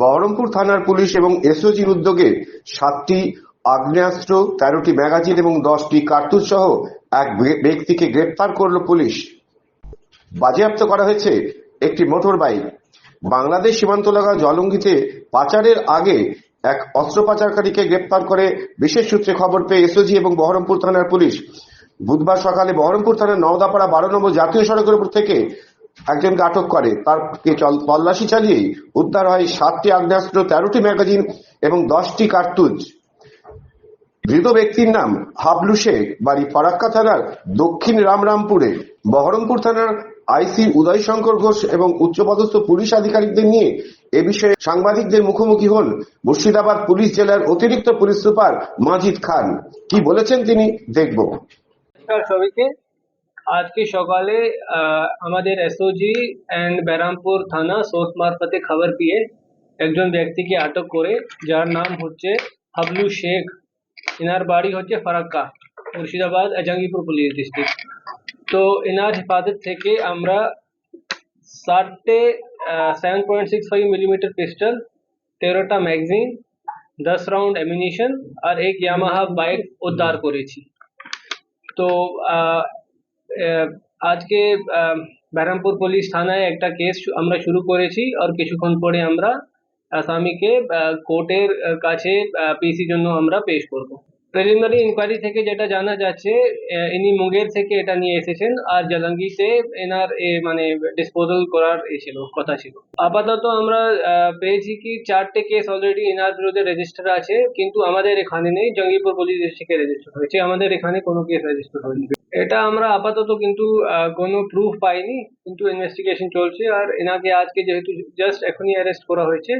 বহরমপুর থানার পুলিশ এবং এসওজির উদ্যোগে সাতটি আগ্নেয়াস্ত্র, তেরোটি ম্যাগাজিন এবং দশটি কার্তুজ সহ এক ব্যক্তিকে গ্রেপ্তার করল পুলিশ। বাজেয়াপ্ত করা হয়েছে একটি মোটর বাইক বাংলাদেশ সীমান্ত লাগা জলঙ্গিতে পাচারের আগে এক অস্ত্র পাচারকারীকে গ্রেপ্তার করে বিশেষ সূত্রে খবর পেয়ে এসওজি এবং বহরমপুর থানার পুলিশ। বুধবার সকালে বহরমপুর থানার নওদাপাড়া বারো নম্বর জাতীয় সড়কের উপর থেকে একজনকে আটক করে। তারকে তল্লাশি চালিয়েই উদ্ধার হয় সাতটি আগ্নেয়াস্ত্র, তেরোটি ম্যাগাজিন এবং দশটি কার্তুজ। ধৃত ব্যক্তির নাম হাবলু শেখ, বাড়ি ফারাক্কা থানার দক্ষিণ রামরামপুরে। বহরমপুর থানার আইসি উদয় শঙ্কর ঘোষ এবং উচ্চপদস্থ পুলিশ আধিকারিকদের নিয়ে এ বিষয়ে সাংবাদিকদের মুখোমুখি হন মুর্শিদাবাদ পুলিশ জেলার অতিরিক্ত পুলিশ সুপার মাজিদ খান। কি বলেছেন তিনি, দেখব। সবাইকে। আজকে সকালে আমাদের এসওজি অ্যান্ড ব্যারামপুর থানা সোর্স মারফতে খবর পেয়ে একজন ব্যক্তিকে আটক করে, যার নাম হচ্ছে হাবলু শেখ। এনার বাড়ি হচ্ছে ফারাক্কা, মুর্শিদাবাদ জাঙ্গিপুর পুলিশ ডিস্ট্রিক্ট তো এনার হেফাজত থেকে আমরা ষাটটে seven point six five millimetre pistol তেরোটা ম্যাগজিন দশ রাউন্ড অ্যামিনিশন আর এক ইয়ামাহা বাইক উদ্ধার করেছি। তো আজকে ব্যারামপুর পুলিশ থানায় একটা কেস আমরা শুরু করেছি আর কিছুক্ষণ পরে আমরা আসামিকে কোর্টের কাছে পিসির জন্য আমরা পেশ করব। প্রিলিমিনারি ইনকোয়ারি থেকে যেটা জানা যাচ্ছে ইনি মুঙ্গের থেকে এটা নিয়ে এসেছেন আর জালাঙ্গিতে এনার মানে ডিসপোজাল করার এ ছিল, কথা ছিল। আপাতত আমরা পেয়েছি কি চারটে কেস অলরেডি এনার বিরুদ্ধে রেজিস্টার আছে, কিন্তু আমাদের এখানে নেই, জঙ্গিপুর পুলিশ ডিস্ট্রিক্টে রেজিস্টার হয়েছে আমাদের এখানে কোনো কেস রেজিস্টার হয়নি। এটা আমরা আপাতত কিন্তু কোনো প্রুফ পাইনি, কিন্তু ইনভেস্টিগেশন চলছে আর এনাকে আজকে যেহেতু জাস্ট এখনই অ্যারেস্ট করা হয়েছে,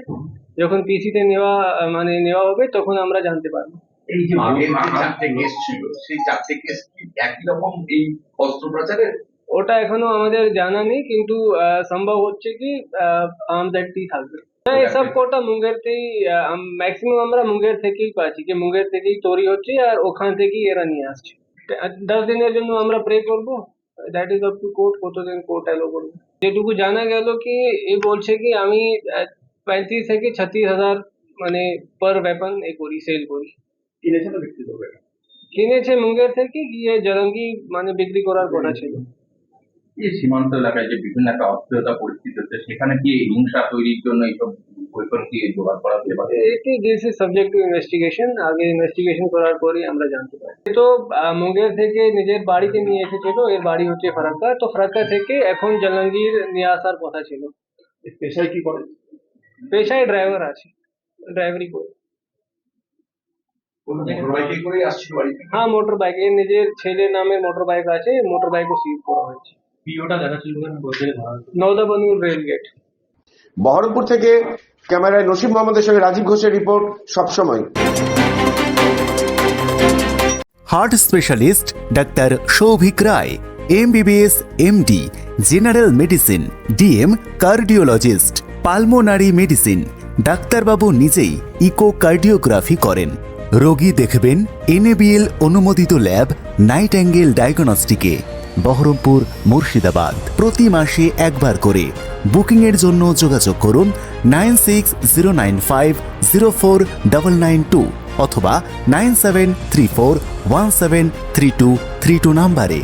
যখন পিসিতে নেওয়া মানে নেওয়া হবে, তখন আমরা জানতে পারব। এই যে আগের যে চারটে কেস ছিল সেই চারটে কেস কি একই রকম এই অস্ত্রোপচারের ওটা এখনও আমাদের জানা নেই কিন্তু আহ, সম্ভব হচ্ছে কি আর্মস অ্যাক্টই থাকবে। না এসব কোটা মুঙ্গেরতেই ম্যাক্সিমাম আমরা মুঙ্গের থেকেই পাচ্ছি যে মুঙ্গের থেকেই তৈরি হচ্ছে আর ওখান থেকেই এরা নিয়ে আসছে। দশ দিনের জন্য আমরা প্রে করব that is up to court কতদিন কোর্ট অ্যালো করবে। যেটুকু জানা গেল কি এ বলছে কি আমি পঁয়ত্রিশ থেকে ছত্রিশ হাজার মানে পার ওয়েপন এ করি সেল করি। কিনেছেন বিক্রি করবে? কিনেছে মুঙ্গের থেকে গিয়ে জলঙ্গি মানে বিক্রি করার কথা ছিল। এই সীমান্ত এলাকায় যে বিভিন্ন একটা অস্থিরতা পরিস্থিতি হচ্ছে সেখানে কি হিংসা তৈরির জন্য এইসব কি জোগাড় করা হতে পারে? এটি this is subject to investigation আগে ইনভেস্টিগেশন করার পরই আমরা জানতে পারি। তো আহ, মুঙ্গের থেকে নিজের বাড়িতে নিয়ে এসেছিল এর বাড়ি হচ্ছে ফারাক্কা। তো ফারাক্কা থেকে এখন জালাঙ্গীর নিয়ে আসার কথা ছিল। পেশায় কি করে? পেশায় ড্রাইভার আছে। ড্রাইভারি করে কোনো মোটরবাইকে করে আসছিল বাড়িতে হ্যাঁ মোটর বাইক এর নিজের ছেলের নামে মোটর বাইক আছে মোটর বাইকও সিজ করা হয়েছে। পিওটা দেখা ছিল বলতে রেল গেট বহরমপুর থেকে ক্যামেরায় নসিম মোহাম্মদের সঙ্গে রাজীব ঘোষের রিপোর্ট সবসময়। Heart specialist doctor Souvik Roy MBBS MD general medicine DM cardiologist pulmonary medicine ডাক্তারবাবু নিজেই ইকোকার্ডিওগ্রাফি করেন। রোগী দেখবেন এনএবিএল অনুমোদিত ল্যাব নাইট অ্যাঙ্গেল ডায়াগনস্টিকে, বহরমপুর মুর্শিদাবাদ। প্রতি মাসে একবার করে। বুকিংয়ের জন্য যোগাযোগ করুন nine six zero nine five zero four double nine two অথবা nine seven three four one seven three two three two নাম্বারে।